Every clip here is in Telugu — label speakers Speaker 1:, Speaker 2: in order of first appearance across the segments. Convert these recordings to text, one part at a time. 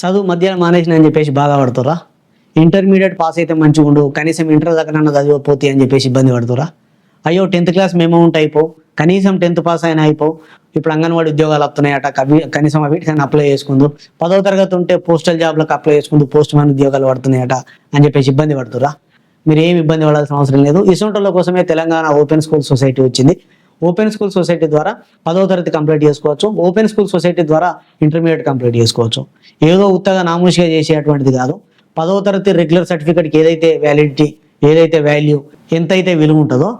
Speaker 1: చదువు మధ్యాహ్నం మానేసిన అని చెప్పేసి బాగా బాధపడుతురా ఇంటర్మీడియట్ పాస్ అయితే మంచిగా ఉండు కనీసం ఇంటర్ దాకా నన్ను చదివపోతే అని చెప్పేసి ఇబ్బంది పడుతురా? అయ్యో టెన్త్ క్లాస్ మేమౌంట్ అయిపోవు అయిపో కనీసం టెన్త్ పాస్ అయినా అయిపో ఇప్పుడు అంగన్వాడీ ఉద్యోగాలు వస్తున్నాయట కవి కనీసం వీటికైనా అప్లై చేసుకుందు పదవ తరగతి ఉంటే పోస్టల్ జాబ్లకు అప్లై చేసుకుందు పోస్ట్ మ్యాన్ ఉద్యోగాలు పడుతున్నాయట అని చెప్పేసి ఇబ్బంది పడుతురా? మీరు ఏమి ఇబ్బంది పడాల్సిన అవసరం లేదు. ఇసుంటల కోసమే తెలంగాణ ఓపెన్ స్కూల్ సొసైటీ వచ్చింది. ఓపెన్ స్కూల్ సొసైటీ ద్వారా పదవ తరగతి కంప్లీట్ చేసుకోవచ్చు. ఓపెన్ స్కూల్ సొసైటీ ద్వారా ఇంటర్మీడియట్ కంప్లీట్ చేసుకోవచ్చు. ఏదో ఉత్తగా నామూషిగా చేసేటువంటిది కాదు. పదవ తరగతి రెగ్యులర్ సర్టిఫికేట్కి ఏదైతే వ్యాలిడిటీ ఏదైతే వాల్యూ ఎంతైతే విలువ ఉంటుందో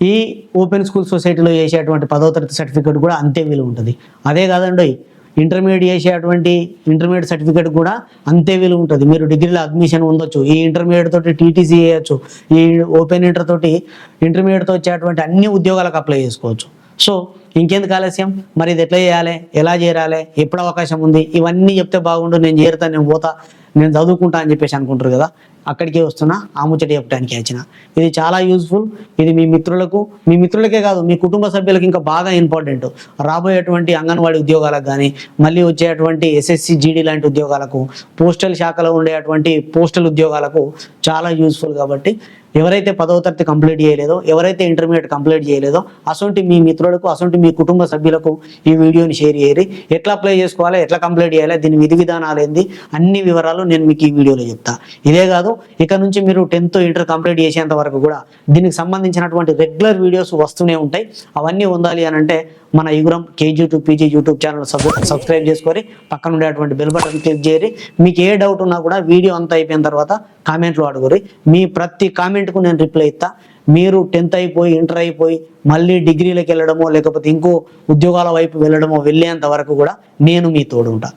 Speaker 1: ఈ ఓపెన్ స్కూల్ సొసైటీలో చేసేటువంటి పదవ తరగతి సర్టిఫికేట్ కూడా అంతే విలువ ఉంటుంది. అదే కాదండి ఇంటర్మీడియట్ చేసేటువంటి ఇంటర్మీడియట్ సర్టిఫికేట్ కూడా అంతే విలువ ఉంటుంది. మీరు డిగ్రీలో అడ్మిషన్ ఉండొచ్చు ఈ ఇంటర్మీడియట్ తోటి టీటీసీ చేయొచ్చు. ఈ ఓపెన్ ఇంటర్ తోటి ఇంటర్మీడియట్తో వచ్చేటువంటి అన్ని ఉద్యోగాలకు అప్లై చేసుకోవచ్చు. సో ఇంకెందుకు ఆలస్యం? మరి ఇది ఎట్లా చేయాలి? ఎలా చేరాలి? ఎప్పుడు అవకాశం ఉంది? ఇవన్నీ చెప్తే బాగుండు నేను చేరుతా నేను పోతా. నేను చదువుకుంటా అని చెప్పేసి అనుకుంటారు కదా అక్కడికే వస్తున్నా ఆ ముచ్చట చెప్పడానికి వచ్చిన. ఇది చాలా యూజ్ఫుల్ ఇది మీ మిత్రులకు మీ మిత్రులకే కాదు మీ కుటుంబ సభ్యులకు ఇంకా బాగా ఇంపార్టెంట్ రాబోయేటువంటి అంగన్వాడీ ఉద్యోగాలకు కానీ మళ్ళీ వచ్చేటువంటి ఎస్ఎస్సి జీడీ లాంటి ఉద్యోగాలకు పోస్టల్ శాఖలో ఉండేటువంటి పోస్టల్ ఉద్యోగాలకు చాలా యూజ్ఫుల్ కాబట్టి ఎవరైతే పదవ తరగతి కంప్లీట్ చేయలేదో ఎవరైతే ఇంటర్మీడియట్ కంప్లీట్ చేయలేదో అసొంటి మీ మిత్రులకు అసొంటి మీ కుటుంబ సభ్యులకు ఈ వీడియోని షేర్ చేయరి ఎట్లా అప్లై చేసుకోవాలి ఎట్లా కంప్లీట్ చేయాలి దీని విధి విధానాలు ఏంది అన్ని వివరాలు నేను మీకు ఈ వీడియోలో చెప్తా. ఇదే కాదు ఇక నుంచి మీరు టెన్త్ ఇంటర్ కంప్లీట్ చేసేంత వరకు కూడా దీనికి సంబంధించినటువంటి రెగ్యులర్ వీడియోస్ వస్తూనే ఉంటాయి. అవన్నీ ఉండాలి అని అంటే మన యుగురం KG to PG YouTube channel subscribe చేసుకొని పక్కన ఉండేటువంటి బెల్ బటన్ క్లిక్ చేయరి మీకు ఏ డౌట్ ఉన్నా కూడా వీడియో అంతా అయిపోయిన తర్వాత కామెంట్లో అడుగురి. మీ ప్రతి కామెంట్కు నేను రిప్లై ఇస్తా. మీరు టెన్త్ అయిపోయి ఇంటర్ అయిపోయి మళ్ళీ డిగ్రీలకు వెళ్ళడమో లేకపోతే ఇంకో ఉద్యోగాల వైపు వెళ్ళడమో వెళ్ళేంత వరకు కూడా నేను మీ తోడు ఉంటా.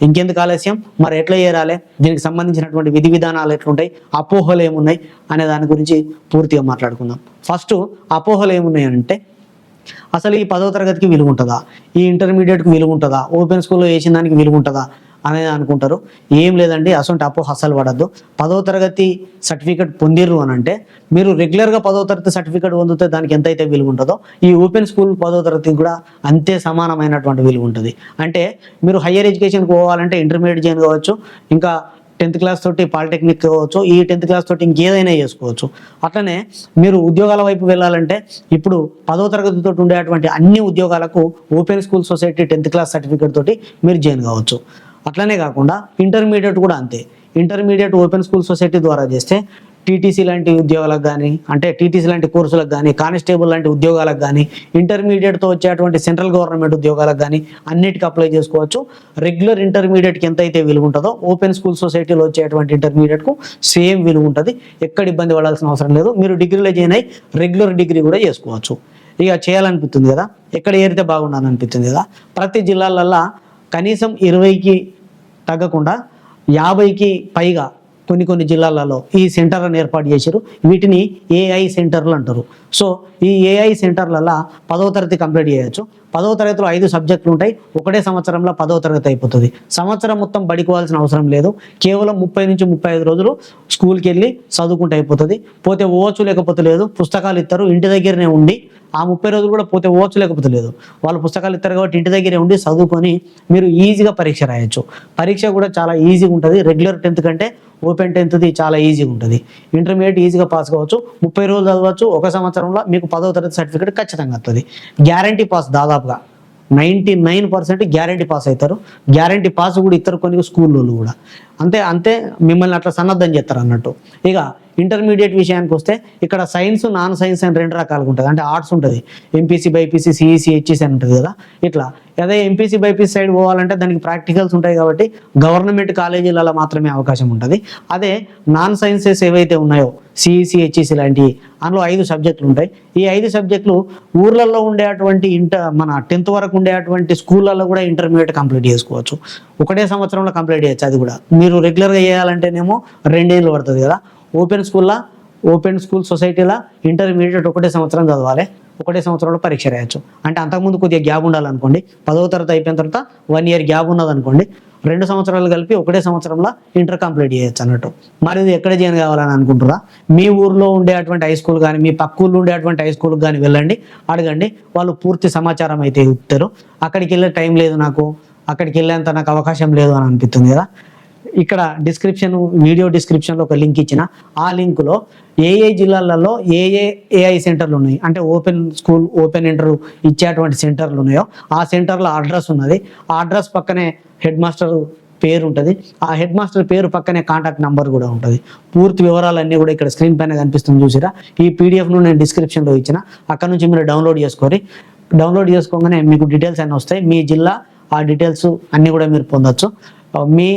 Speaker 1: ఇంకెందుకు ఆలస్యం? మరి ఎట్లా చేరాలి? దీనికి సంబంధించినటువంటి విధి విధానాలు ఎట్లుంటాయి? అపోహలు ఏమున్నాయి? అనే దాని గురించి పూర్తిగా మాట్లాడుకుందాం. ఫస్ట్ అపోహలు ఏమున్నాయి అంటే అసలు ఈ పదో తరగతికి విలువ ఉంటుందా ఈ ఇంటర్మీడియట్కి విలువ ఉంటుందా ఓపెన్ స్కూల్లో వేసిన దానికి విలువ ఉంటుందా అనేది అనుకుంటారు. ఏం లేదండి అసలు అప్పు అసలు పడద్దు. పదో తరగతి సర్టిఫికేట్ పొందిర్రు అని అంటే మీరు రెగ్యులర్గా పదో తరగతి సర్టిఫికేట్ పొందితే దానికి ఎంతైతే విలువ ఉంటుందో ఈ ఓపెన్ స్కూల్ పదో తరగతికి కూడా అంతే సమానమైనటువంటి విలువ ఉంటుంది అంటే మీరు హయ్యర్ ఎడ్యుకేషన్కి పోవాలంటే ఇంటర్మీడియట్ చేయని కావచ్చు ఇంకా టెన్త్ క్లాస్ తోటి పాలిటెక్నిక్ కావచ్చు ఈ టెన్త్ క్లాస్ తోటి ఇంకేదైనా చేసుకోవచ్చు. అట్లనే మీరు ఉద్యోగాల వైపు వెళ్ళాలంటే ఇప్పుడు పదో తరగతితో ఉండేటువంటి అన్ని ఉద్యోగాలకు open school society tenth class certificate తోటి మీరు జాయిన్ కావచ్చు. అట్లనే కాకుండా ఇంటర్మీడియట్ కూడా అంతే. ఇంటర్మీడియట్ ఓపెన్ స్కూల్ సొసైటీ ద్వారా చేస్తే టీటీసీ లాంటి ఉద్యోగాలకు కానీ అంటే టీటీసీ లాంటి కోర్సులకు కానీ కానిస్టేబుల్ లాంటి ఉద్యోగాలకు కానీ ఇంటర్మీడియట్తో వచ్చేటువంటి సెంట్రల్ గవర్నమెంట్ ఉద్యోగాలకు కానీ అన్నిటికీ అప్లై చేసుకోవచ్చు. రెగ్యులర్ ఇంటర్మీడియట్కి ఎంత అయితే విలువ ఉంటుందో ఓపెన్ స్కూల్ సొసైటీలో వచ్చేటువంటి ఇంటర్మీడియట్కు సేమ్ విలువ ఉంటుంది. ఎక్కడ ఇబ్బంది పడాల్సిన అవసరం లేదు. మీరు డిగ్రీలో జాయిన్ అయ్యి రెగ్యులర్ డిగ్రీ కూడా చేసుకోవచ్చు. ఇక చేయాలనిపిస్తుంది కదా? ఎక్కడ ఏరితే బాగుండాలని అనిపిస్తుంది కదా? ప్రతి జిల్లాలల్లో కనీసం ఇరవైకి తగ్గకుండా యాభైకి పైగా కొన్ని కొన్ని జిల్లాలలో ఈ సెంటర్లను ఏర్పాటు చేశారు. వీటిని ఏఐ సెంటర్లు అంటారు. సో ఈ ఏఐ సెంటర్లలో పదవ తరగతి కంప్లీట్ చేయొచ్చు. పదవ తరగతిలో ఐదు సబ్జెక్టులు ఉంటాయి. ఒకటే సంవత్సరంలో పదవ తరగతి అయిపోతుంది. సంవత్సరం మొత్తం బడికోవాల్సిన అవసరం లేదు. కేవలం ముప్పై నుంచి ముప్పై ఐదు రోజులు స్కూల్కి వెళ్ళి చదువుకుంటే అయిపోతుంది. పోతే ఓవచ్చు లేకపోతే లేదు. పుస్తకాలు ఇస్తారు ఇంటి దగ్గరనే ఉండి ఆ ముప్పై రోజులు కూడా పోతే ఓవచ్చు లేకపోతే లేదు. వాళ్ళు పుస్తకాలు ఇస్తారు కాబట్టి ఇంటి దగ్గరే ఉండి చదువుకొని మీరు ఈజీగా పరీక్ష రాయొచ్చు. పరీక్ష కూడా చాలా ఈజీగా ఉంటుంది. రెగ్యులర్ టెన్త్ కంటే ఓపెన్ టెన్త్ది చాలా ఈజీగా ఉంటుంది. ఇంటర్మీడియట్ ఈజీగా పాస్ కావచ్చు. ముప్పై రోజులు చదవచ్చు. ఒక సంవత్సరంలో మీకు పదవ తరగతి సర్టిఫికేట్ ఖచ్చితంగా వస్తుంది గ్యారంటీ పాస్ దాదాపు దాదాపుగా ninety nine percent guarantee pass అవుతారు. గ్యారంటీ పాస్ కూడా ఇస్తారు కొన్ని స్కూల్లో కూడా. అంతే అంతే మిమ్మల్ని అట్లా సన్నద్ధం చేస్తారు అన్నట్టు. ఇక ఇంటర్మీడియట్ విషయానికి వస్తే ఇక్కడ సైన్స్ నాన్ సైన్స్ అని రెండు రకాలుగా ఉంటుంది. అంటే ఆర్ట్స్ ఉంటుంది. ఎంపీసీ బైపీసీ సిఈసి హెచ్ఈసి అని ఉంటుంది కదా. ఇట్లా. అదే ఎంపీసీ బైపీసీ సైడ్ పోవాలంటే దానికి ప్రాక్టికల్స్ ఉంటాయి కాబట్టి గవర్నమెంట్ కాలేజీలలో మాత్రమే అవకాశం ఉంటుంది. అదే నాన్ సైన్సెస్ ఏవైతే ఉన్నాయో సిఈసి హెచ్ఈసి లాంటివి అందులో ఐదు సబ్జెక్టులు ఉంటాయి. ఈ ఐదు సబ్జెక్టులు ఊర్లలో ఉండేటువంటి ఇంటర్ మన టెన్త్ వరకు ఉండేటువంటి స్కూళ్ళల్లో కూడా ఇంటర్మీడియట్ కంప్లీట్ చేసుకోవచ్చు. ఒకటే సంవత్సరంలో కంప్లీట్ చేయొచ్చు అది కూడా. మీరు రెగ్యులర్గా చేయాలంటేనేమో రెండేళ్ళు పడుతుంది కదా. ఓపెన్ స్కూల్లో ఓపెన్ స్కూల్ సొసైటీలో ఇంటర్మీడియట్ ఒకటే సంవత్సరం చదవాలి. ఒకటే సంవత్సరంలో పరీక్ష రాయొచ్చు. అంటే అంతకుముందు కొద్దిగా గ్యాప్ ఉండాలనుకోండి. పదవ తరగతి అయిపోయిన తర్వాత వన్ ఇయర్ గ్యాప్ ఉన్నదనుకోండి. రెండు సంవత్సరాలు కలిపి ఒకటే సంవత్సరంలో ఇంటర్ కంప్లీట్ చేయొచ్చు అన్నట్టు. మరి ఇది ఎక్కడ చేయని కావాలని అనుకుంటారా మీ ఊర్లో ఉండేటువంటి హై స్కూల్ కానీ మీ పక్క ఊళ్ళో ఉండేటువంటి హై స్కూల్కి కానీ వెళ్ళండి. అడగండి. వాళ్ళు పూర్తి సమాచారం అయితే ఇస్తారు. అక్కడికి వెళ్ళే టైం లేదు నాకు. అక్కడికి వెళ్ళేంత నాకు అవకాశం లేదు అని అనిపిస్తుంది కదా. ఇక్కడ డిస్క్రిప్షన్ వీడియో డిస్క్రిప్షన్లో ఒక లింక్ ఇచ్చిన. ఆ లింక్లో ఏ ఏ జిల్లాలలో ఏ ఏ ఏఐ సెంటర్లు ఉన్నాయి? అంటే ఓపెన్ స్కూల్ ఓపెన్ ఇంటర్ ఇచ్చేటువంటి సెంటర్లు ఉన్నాయో ఆ సెంటర్లో అడ్రస్ ఉన్నది. ఆ అడ్రస్ పక్కనే హెడ్ మాస్టర్ పేరు ఉంటుంది. ఆ హెడ్ మాస్టర్ పేరు పక్కనే కాంటాక్ట్ నెంబర్ కూడా ఉంటుంది. పూర్తి వివరాలన్నీ కూడా ఇక్కడ స్క్రీన్ పైన కనిపిస్తుంది చూసిరా? ఈ పీడిఎఫ్ను నేను డిస్క్రిప్షన్లో ఇచ్చిన. అక్కడ నుంచి మీరు డౌన్లోడ్ చేసుకోరి. డౌన్లోడ్ చేసుకోగానే మీకు డీటెయిల్స్ అన్నీ వస్తాయి. మీ జిల్లా ఆ డీటెయిల్స్ అన్నీ కూడా మీరు పొందొచ్చు. మీ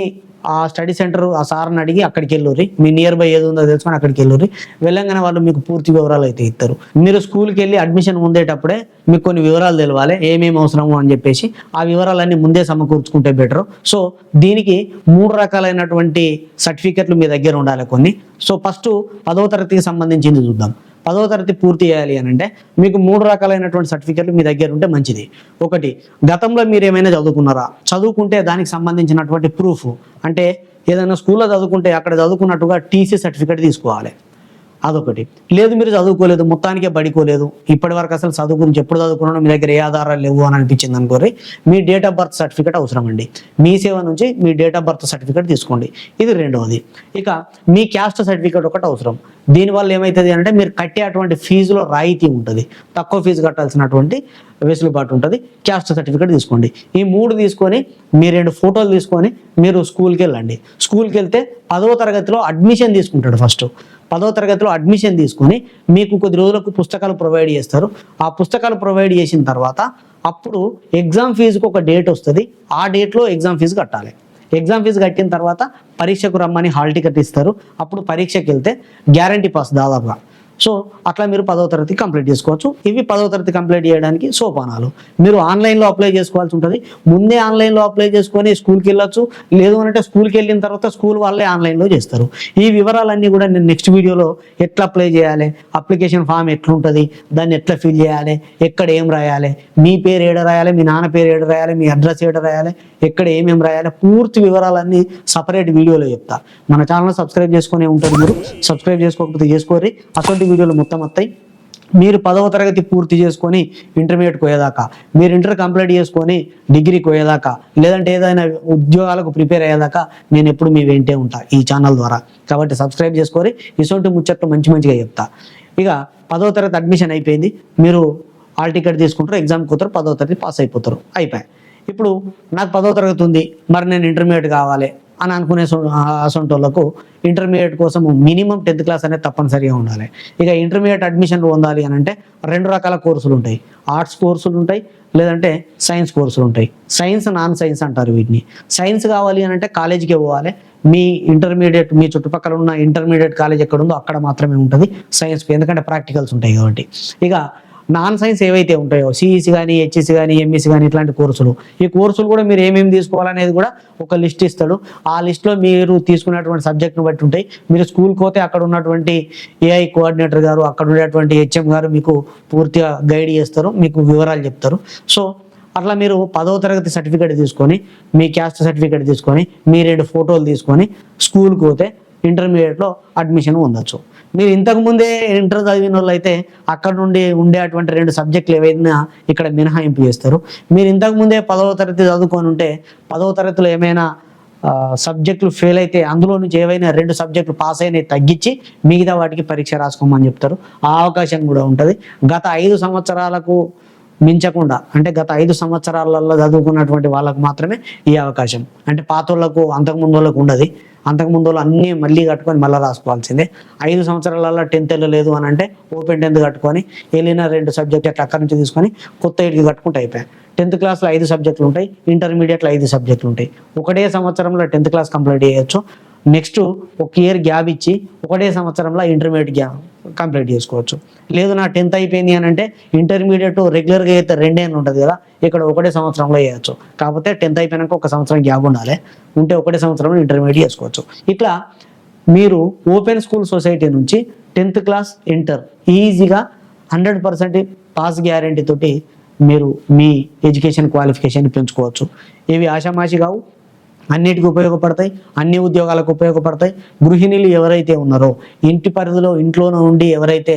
Speaker 1: ఆ స్టడీ సెంటర్ ఆ సార్ని అడిగి అక్కడికి వెళ్ళుర్రి. మీ నియర్ బై ఏది ఉందో తెలుసుకొని అక్కడికి వెళ్ళుర్రి. వెళ్ళంగానే వాళ్ళు మీకు పూర్తి వివరాలు అయితే ఇస్తారు. మీరు స్కూల్కి వెళ్ళి అడ్మిషన్ ఉండేటప్పుడే మీకు కొన్ని వివరాలు తెలవాలి. ఏమేమి అవసరము అని చెప్పేసి ఆ వివరాలన్నీ ముందే సమకూర్చుకుంటే బెటర్. సో దీనికి మూడు రకాలైనటువంటి సర్టిఫికెట్లు మీ దగ్గర ఉండాలి కొన్ని. సో ఫస్ట్ పదవ తరగతికి సంబంధించింది చూద్దాం. పదవ తరగతి పూర్తి చేయాలి అని అంటే మీకు మూడు రకాలైనటువంటి సర్టిఫికెట్లు మీ దగ్గర ఉంటే మంచిది. ఒకటి గతంలో మీరు ఏమైనా చదువుకున్నారా? చదువుకుంటే దానికి సంబంధించినటువంటి ప్రూఫ్. అంటే ఏదైనా స్కూల్లో చదువుకుంటే అక్కడ చదువుకున్నట్టుగా టీసీ సర్టిఫికెట్ తీసుకోవాలి. అదొకటి. లేదు మీరు చదువుకోలేదు మొత్తానికే పడుకోలేదు ఇప్పటి వరకు అసలు చదువు గురించి ఎప్పుడు చదువుకున్నాను మీ దగ్గర ఏ ఆధారాలు లేవు అని అనిపించింది అనుకోరి మీ డేట్ ఆఫ్ బర్త్ సర్టిఫికేట్ అవసరం అండి. మీ సేవ నుంచి మీ డేట్ ఆఫ్ బర్త్ సర్టిఫికేట్ తీసుకోండి. ఇది రెండవది. ఇక మీ క్యాస్ట్ సర్టిఫికేట్ ఒకటి అవసరం. దీనివల్ల ఏమవుతుంది అంటే మీరు కట్టేటువంటి ఫీజులో రాయితీ ఉంటుంది. తక్కువ ఫీజు కట్టాల్సినటువంటి వెసులుబాటు ఉంటుంది. క్యాస్ట్ సర్టిఫికేట్ తీసుకోండి. ఈ మూడు తీసుకొని మీ రెండు ఫోటోలు తీసుకొని మీరు స్కూల్కి వెళ్ళండి. స్కూల్కి వెళ్తే పదవ తరగతిలో అడ్మిషన్ తీసుకుంటాడు ఫస్ట్ పదవ తరగతిలో అడ్మిషన్ తీసుకొని మీకు కొద్ది రోజులకు పుస్తకాలు ప్రొవైడ్ చేస్తారు. ఆ పుస్తకాలు ప్రొవైడ్ చేసిన తర్వాత అప్పుడు ఎగ్జామ్ ఫీజుకి ఒక డేట్ వస్తుంది. ఆ డేట్లో ఎగ్జామ్ ఫీజు కట్టాలి. ఎగ్జామ్ ఫీజు కట్టిన తర్వాత పరీక్షకు రమ్మని హాల్ టికెట్ ఇస్తారు. అప్పుడు పరీక్షకి వెళ్తే గ్యారంటీ పాస్ దాదాపుగా. సో అట్లా మీరు పదవ తరగతి కంప్లీట్ చేసుకోవచ్చు. ఇవి పదవ తరగతి కంప్లీట్ చేయడానికి సోపానాలు. మీరు ఆన్లైన్లో అప్లై చేసుకోవాల్సి ఉంటుంది. ముందే ఆన్లైన్లో అప్లై చేసుకొని స్కూల్కి వెళ్ళొచ్చు. లేదు అంటే స్కూల్కి వెళ్ళిన తర్వాత స్కూల్ వాళ్ళే ఆన్లైన్లో చేస్తారు. ఈ వివరాలన్నీ కూడా నేను నెక్స్ట్ వీడియోలో ఎట్లా అప్లై చేయాలి అప్లికేషన్ ఫామ్ ఎట్లుంటుంది దాన్ని ఎట్లా ఫిల్ చేయాలి ఎక్కడ ఏం రాయాలి మీ పేరు ఏడ రాయాలి మీ నాన్న పేరు ఏడ రాయాలి మీ అడ్రస్ ఏడ రాయాలి ఎక్కడ ఏమేమి రాయాలి పూర్తి వివరాలన్నీ సపరేట్ వీడియోలో చెప్తా. మన ఛానల్ సబ్స్క్రైబ్ చేసుకునే ఉంటారు మీరు. సబ్స్క్రైబ్ చేసుకోకపోతే చేసుకోరి అటువంటి వీడియోలు మొత్తం వస్తాయి. మీరు పదవ తరగతి పూర్తి చేసుకొని ఇంటర్మీడియట్ పోయేదాకా మీరు ఇంటర్ కంప్లీట్ చేసుకొని డిగ్రీకి పోయేదాకా లేదంటే ఏదైనా ఉద్యోగాలకు ప్రిపేర్ అయ్యేదాకా నేను ఎప్పుడు మీ వెంటే ఉంటా ఈ ఛానల్ ద్వారా. కాబట్టి సబ్స్క్రైబ్ చేసుకొని ఇటువంటి ముచ్చట్లు మంచి మంచిగా చెప్తా. ఇక పదవ తరగతి అడ్మిషన్ అయిపోయింది. మీరు హాల్ టికెట్ తీసుకుంటారు ఎగ్జామ్కి పోతారు పదవ తరగతి పాస్ అయిపోతారు. అయిపోయాయి. ఇప్పుడు నాకు పదవ తరగతి ఉంది. మరి నేను ఇంటర్మీడియట్ కావాలి. అని అనుకునే సో- అసొంటోళ్ళకు ఇంటర్మీడియట్ కోసం మినిమం టెన్త్ క్లాస్ అనేది తప్పనిసరిగా ఉండాలి. ఇక ఇంటర్మీడియట్ అడ్మిషన్లు పొందాలి అని అంటే రెండు రకాల కోర్సులు ఉంటాయి. ఆర్ట్స్ కోర్సులు ఉంటాయి లేదంటే సైన్స్ కోర్సులు ఉంటాయి. సైన్స్ నాన్ సైన్స్ అంటారు వీటిని. సైన్స్ కావాలి అని అంటే కాలేజీకి పోవాలి. మీ ఇంటర్మీడియట్ మీ చుట్టుపక్కల ఉన్న ఇంటర్మీడియట్ కాలేజ్ ఎక్కడ ఉందో అక్కడ మాత్రమే ఉంటుంది. సైన్స్ ఎందుకంటే ప్రాక్టికల్స్ ఉంటాయి కాబట్టి. ఇక నాన్ సైన్స్ ఏవైతే ఉంటాయో సిఈసి కానీ హెచ్ఈసి కానీ ఎంఈసి కానీ ఇట్లాంటి కోర్సులు ఈ కోర్సులు కూడా మీరు ఏమేమి తీసుకోవాలనేది కూడా ఒక లిస్ట్ ఇస్తాడు. ఆ లిస్ట్లో మీరు తీసుకున్నటువంటి సబ్జెక్ట్ను బట్టి ఉంటాయి. మీరు స్కూల్కి పోతే అక్కడ ఉన్నటువంటి ఏఐ కోఆర్డినేటర్ గారు అక్కడ ఉండేటువంటి హెచ్ఎం గారు మీకు పూర్తిగా గైడ్ చేస్తారు మీకు వివరాలు చెప్తారు. సో అట్లా మీరు పదవ తరగతి సర్టిఫికేట్ తీసుకొని మీ క్యాస్ట్ సర్టిఫికేట్ తీసుకొని మీ రెండు ఫోటోలు తీసుకొని స్కూల్కి పోతే ఇంటర్మీడియట్లో అడ్మిషన్ పొందొచ్చు. మీరు ఇంతకు ముందే ఇంటర్ చదివిన వాళ్ళు అయితే అక్కడ నుండి ఉండేటువంటి రెండు సబ్జెక్టులు ఏవైనా ఇక్కడ మినహాయింపు చేస్తారు. మీరు ఇంతకు ముందే పదవ తరగతి చదువుకొని ఉంటే పదవ తరగతిలో ఏమైనా సబ్జెక్టులు ఫెయిల్ అయితే అందులో నుంచి ఏవైనా రెండు సబ్జెక్టులు పాస్ అయినవి తగ్గించి మిగతా వాటికి పరీక్ష రాసుకోమని చెప్తారు. ఆ అవకాశం కూడా ఉంటుంది. గత ఐదు సంవత్సరాలకు మించకుండా అంటే గత ఐదు సంవత్సరాలలో చదువుకున్నటువంటి వాళ్ళకు మాత్రమే ఈ అవకాశం. అంటే పాత వాళ్ళకు అంతకుముందు వాళ్ళకు ఉండదు. అంతకుముందు వాళ్ళు అన్నీ మళ్ళీ కట్టుకొని మళ్ళీ రాసుకోవాల్సిందే. ఐదు సంవత్సరాలలో టెన్త్ వెళ్ళలేదు అని అంటే ఓపెన్ టెన్త్ కట్టుకొని వెళ్ళిన రెండు సబ్జెక్ట్ అట్లా అక్కడి నుంచి తీసుకొని కొత్త ఇటుకి కట్టుకుంటే అయిపోయాయి. టెన్త్ క్లాస్లో ఐదు సబ్జెక్టులు ఉంటాయి ఇంటర్మీడియట్లో ఐదు సబ్జెక్టులు ఉంటాయి. ఒకటే సంవత్సరంలో టెన్త్ క్లాస్ కంప్లీట్ చేయొచ్చు. నెక్స్ట్ ఒక ఇయర్ గ్యాప్ ఇచ్చి ఒకటే సంవత్సరంలో ఇంటర్మీడియట్ గ్యాప్ కంప్లీట్ చేసుకోవచ్చు. లేదు నా టెన్త్ అయిపోయింది అని అంటే ఇంటర్మీడియట్ రెగ్యులర్గా అయితే రెండేళ్ళు ఉంటుంది కదా ఇక్కడ ఒకటే సంవత్సరంలో చేయొచ్చు కాకపోతే టెన్త్ అయిపోయినాక ఒక సంవత్సరం గ్యాప్ ఉండాలి. ఉంటే ఒకటే సంవత్సరంలో ఇంటర్మీడియట్ చేసుకోవచ్చు. ఇట్లా మీరు ఓపెన్ స్కూల్ సొసైటీ నుంచి టెన్త్ క్లాస్ ఇంటర్ ఈజీగా హండ్రెడ్ పర్సెంట్ పాస్ గ్యారంటీ తోటి మీరు మీ ఎడ్యుకేషన్ క్వాలిఫికేషన్ పెంచుకోవచ్చు. ఇవి ఆషామాషి కావు అన్నిటికీ ఉపయోగపడతాయి అన్ని ఉద్యోగాలకు ఉపయోగపడతాయి. గృహిణులు ఎవరైతే ఉన్నారో ఇంటి పరిధిలో ఇంట్లోనే ఉండి ఎవరైతే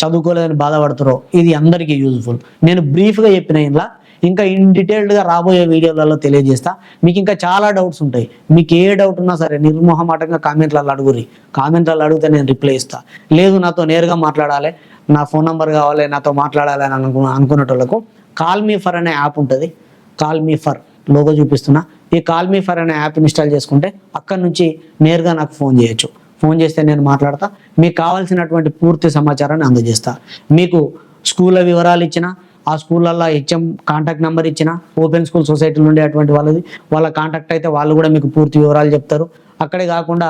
Speaker 1: చదువుకోలేదని బాధపడతారో ఇది అందరికీ యూజ్ఫుల్ నేను బ్రీఫ్గా చెప్పిన ఇలా ఇంకా ఇన్ డీటెయిల్డ్గా రాబోయే వీడియోలలో తెలియజేస్తా. మీకు ఇంకా చాలా డౌట్స్ ఉంటాయి. మీకు ఏ డౌట్ ఉన్నా సరే నిర్మోహమాటంగా కామెంట్లలో అడుగురి కామెంట్లలో అడిగితే నేను రిప్లై ఇస్తా. లేదు నాతో నేరుగా మాట్లాడాలి నా ఫోన్ నెంబర్ కావాలి నాతో మాట్లాడాలి అని అనుకు అనుకునేటోళ్ళకు కాల్ మీ ఫర్ అనే యాప్ ఉంటుంది. కాల్ మీ ఫర్ లోగో చూపిస్తున్నా. ఈ కాల్ మీ ఫర్ అనే యాప్ ఇన్స్టాల్ చేసుకుంటే అక్కడ నుంచి నేరుగా నాకు ఫోన్ చేయొచ్చు. ఫోన్ చేస్తే నేను మాట్లాడతా. మీకు కావాల్సినటువంటి పూర్తి సమాచారాన్ని అందజేస్తా. మీకు స్కూళ్ళ వివరాలు ఇచ్చినా ఆ స్కూళ్ళల్లో హెచ్ఎం కాంటాక్ట్ నెంబర్ ఇచ్చిన ఓపెన్ స్కూల్ సొసైటీలు ఉండేటువంటి వాళ్ళది వాళ్ళ కాంటాక్ట్ అయితే వాళ్ళు కూడా మీకు పూర్తి వివరాలు చెప్తారు. అక్కడే కాకుండా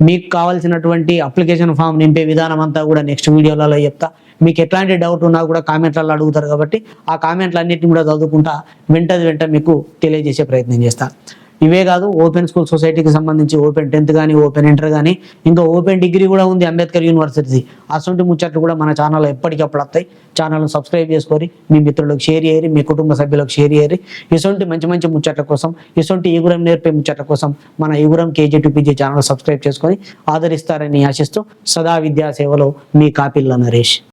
Speaker 1: మీకు కావాల్సినటువంటి అప్లికేషన్ ఫామ్ నింపే విధానం అంతా కూడా నెక్స్ట్ వీడియోలలో చెప్తా. మీకు ఎట్లాంటి డౌట్ ఉన్నా కూడా కామెంట్లలో అడుగుతారు కాబట్టి ఆ కామెంట్లు అన్నింటిని కూడా చదువుకుంటా వెంటది వెంట మీకు తెలియజేసే ప్రయత్నం చేస్తాను ఇవే కాదు ఓపెన్ స్కూల్ సొసైటీకి సంబంధించి ఓపెన్ టెన్త్ కానీ ఓపెన్ ఇంటర్ కానీ ఇంకా ఓపెన్ డిగ్రీ కూడా ఉంది అంబేద్కర్ యూనివర్సిటీ అటువంటి ముచ్చట్లు కూడా మన ఛానల్లో ఎప్పటికప్పుడు వస్తాయి. ఛానల్ని సబ్స్క్రైబ్ చేసుకొని మీ మిత్రులకు షేర్ చేయరి మీ కుటుంబ సభ్యులకు షేర్ చేయరు ఇటువంటి మంచి మంచి ముచ్చట్ల కోసం ఇటువంటి ఈగురం నేర్పే ముచ్చట్ల కోసం మన ఈగురం కేజీ ఛానల్ సబ్స్క్రైబ్ చేసుకొని ఆదరిస్తారని ఆశిస్తూ సదా విద్యా సేవలో మీ కాపిల్ల నరేష్.